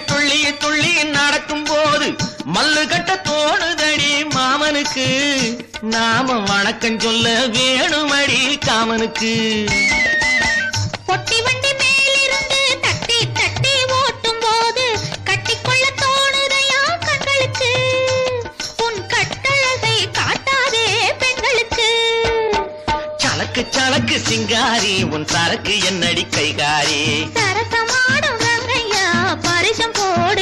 துள்ளி துள்ளி நடக்கும் போது மல்லு கட்ட தோணுதடி மாமனுக்கு. நாம வணக்கம் சொல்ல வேணுமடி காமனுக்கு. பொட்டி வண்டி மேலிருந்து தட்டி தட்டி உன் கட்டழகை காட்டாதே பெண்களுக்கு. சலக்கு சலக்கு சிங்காரி உன் சரக்கு என்னடி கைகாரி? சரசமா ஓட